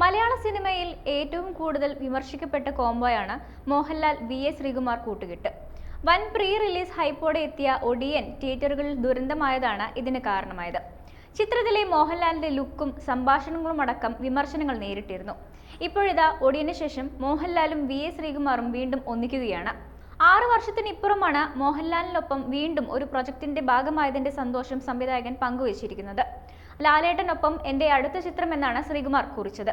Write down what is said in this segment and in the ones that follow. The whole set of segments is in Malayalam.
മലയാള സിനിമയിൽ ഏറ്റവും കൂടുതൽ വിമർശിക്കപ്പെട്ട കോംബോയാണ് മോഹൻലാൽ വി എസ് ശ്രീകുമാർ കൂട്ടുകെട്ട്. വൻ പ്രീ റിലീസ് ഹൈപ്പോടെ എത്തിയ ഒടിയൻ തിയേറ്ററുകളിൽ ദുരന്തമായതാണ് ഇതിന് കാരണമായത്. ചിത്രത്തിലെ മോഹൻലാലിന്റെ ലുക്കും സംഭാഷണങ്ങളും അടക്കം വിമർശനങ്ങൾ നേരിട്ടിരുന്നു. ഇപ്പോഴിതാ ഒടിയന് ശേഷം മോഹൻലാലും വി എസ് ശ്രീകുമാറും വീണ്ടും ഒന്നിക്കുകയാണ്. ആറു വർഷത്തിനിപ്പുറമാണ് മോഹൻലാലിനൊപ്പം വീണ്ടും ഒരു പ്രൊജക്ടിന്റെ ഭാഗമായതിന്റെ സന്തോഷം സംവിധായകൻ പങ്കുവച്ചിരിക്കുന്നത്. ലാലേട്ടനൊപ്പം എന്റെ അടുത്ത ചിത്രം എന്നാണ് ശ്രീകുമാർ കുറിച്ചത്.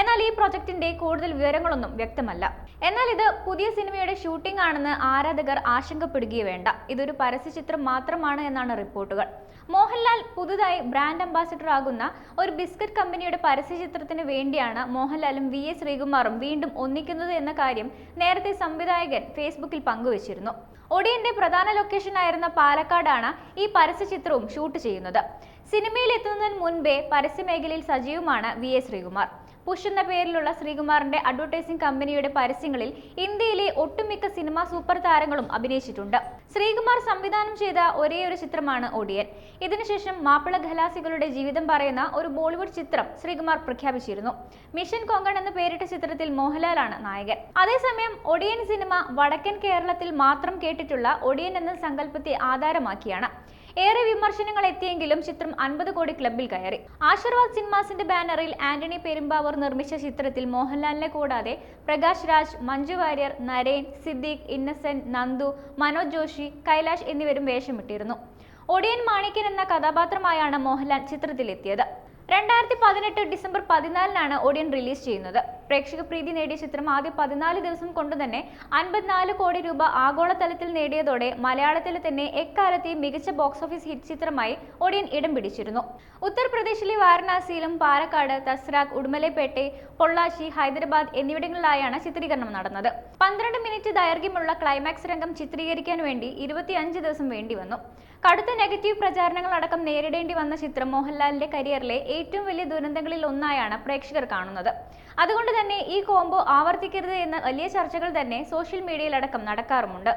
എന്നാൽ ഈ പ്രൊജക്ടിന്റെ കൂടുതൽ വിവരങ്ങളൊന്നും വ്യക്തമല്ല. എന്നാൽ ഇത് പുതിയ സിനിമയുടെ ഷൂട്ടിംഗ് ആണെന്ന് ആരാധകർ ആശങ്കപ്പെടുകയോ വേണ്ട. ഇതൊരു പരസ്യ ചിത്രം മാത്രമാണ് എന്നാണ് റിപ്പോർട്ടുകൾ. മോഹൻലാൽ പുതുതായി ബ്രാൻഡ് അംബാസിഡർ ആകുന്ന ഒരു ബിസ്ക്കറ്റ് കമ്പനിയുടെ പരസ്യ ചിത്രത്തിന് വേണ്ടിയാണ് മോഹൻലാലും വി എസ് ശ്രീകുമാറും വീണ്ടും ഒന്നിക്കുന്നത് എന്ന കാര്യം നേരത്തെ സംവിധായകൻ ഫേസ്ബുക്കിൽ പങ്കുവച്ചിരുന്നു. ഒടിയന്റെ പ്രധാന ലൊക്കേഷൻ ലൊക്കേഷനായിരുന്ന പാലക്കാടാണ് ഈ പരസ്യ ചിത്രവും ഷൂട്ട് ചെയ്യുന്നത്. സിനിമയിൽ എത്തുന്നതിന് മുൻപേ പരസ്യമേഖലയിൽ സജീവമാണ് വി എ ശ്രീകുമാർ. പുഷ് എന്ന പേരിലുള്ള ശ്രീകുമാറിന്റെ അഡ്വർടൈസിംഗ് കമ്പനിയുടെ പരസ്യങ്ങളിൽ ഇന്ത്യയിലെ ഒട്ടുമിക്ക സിനിമാ സൂപ്പർ താരങ്ങളും അഭിനയിച്ചിട്ടുണ്ട്. ശ്രീകുമാർ സംവിധാനം ചെയ്ത ഒരേ ഒരു ചിത്രമാണ് ഒടിയൻ. ഇതിനുശേഷം മാപ്പിള ഖലാസികളുടെ ജീവിതം പറയുന്ന ഒരു ബോളിവുഡ് ചിത്രം ശ്രീകുമാർ പ്രഖ്യാപിച്ചിരുന്നു. മിഷൻ കൊങ്കൺ എന്ന പേരിട്ട ചിത്രത്തിൽ മോഹൻലാലാണ് നായകൻ. അതേസമയം ഒടിയൻ സിനിമ വടക്കൻ കേരളത്തിൽ മാത്രം കേട്ടിട്ടുള്ള ഒടിയൻ എന്ന സങ്കല്പത്തെ ആധാരമാക്കിയാണ്. ഏറെ വിമർശനങ്ങൾ എത്തിയെങ്കിലും ചിത്രം അൻപത് കോടി ക്ലബിൽ കയറി. ആശീർവാദ് സിനിമാസിന്റെ ബാനറിൽ ആന്റണി പെരുമ്പാവൂർ നിർമ്മിച്ച ചിത്രത്തിൽ മോഹൻലാലിനെ കൂടാതെ പ്രകാശ് രാജ് മഞ്ജു വാര്യർ നരേൻ സിദ്ദീഖ് ഇന്നസെന്റ് നന്ദു മനോജ് ജോഷി കൈലാഷ് എന്നിവരും വേഷമിട്ടിരുന്നു. ഒടിയൻ മാണിക്യൻ എന്ന കഥാപാത്രമായാണ് മോഹൻലാൽ ചിത്രത്തിലെത്തിയത്. രണ്ടായിരത്തി പതിനെട്ട് ഡിസംബർ പതിനാലിനാണ് ഒടിയൻ റിലീസ് ചെയ്യുന്നത്. പ്രേക്ഷക പ്രീതി നേടിയ ചിത്രം ആദ്യ പതിനാല് ദിവസം കൊണ്ട് തന്നെ അൻപത്തിനാല് കോടി രൂപ ആഗോളതലത്തിൽ നേടിയതോടെ മലയാളത്തിൽ തന്നെ എക്കാലത്തെയും മികച്ച ബോക്സ് ഓഫീസ് ഹിറ്റ് ചിത്രമായി ഒടിയൻ ഇടം പിടിച്ചിരുന്നു. ഉത്തർപ്രദേശിലെ വാരണാസിയിലും പാലക്കാട് തസ്രാഖ് ഉടുമലൈപ്പേട്ടെ പൊള്ളാച്ചി ഹൈദരാബാദ് എന്നിവിടങ്ങളിലായാണ് ചിത്രീകരണം നടന്നത്. പന്ത്രണ്ട് മിനിറ്റ് ദൈർഘ്യമുള്ള ക്ലൈമാക്സ് രംഗം ചിത്രീകരിക്കാൻ വേണ്ടി ഇരുപത്തിയഞ്ച് ദിവസം വേണ്ടി വന്നു. കടുത്ത നെഗറ്റീവ് പ്രചാരണങ്ങൾ അടക്കം നേരിടേണ്ടി വന്ന ചിത്രം മോഹൻലാലിന്റെ കരിയറിലെ ഏറ്റവും വലിയ ദുരന്തങ്ങളിൽ ഒന്നായാണ് പ്രേക്ഷകർ കാണുന്നത്. അതുകൊണ്ട് തന്നെ ഈ കോംബോ ആവർത്തിക്കരുത് എന്ന വലിയ ചർച്ചകൾ തന്നെ സോഷ്യൽ മീഡിയയിലടക്കം നടക്കാറുമുണ്ട്.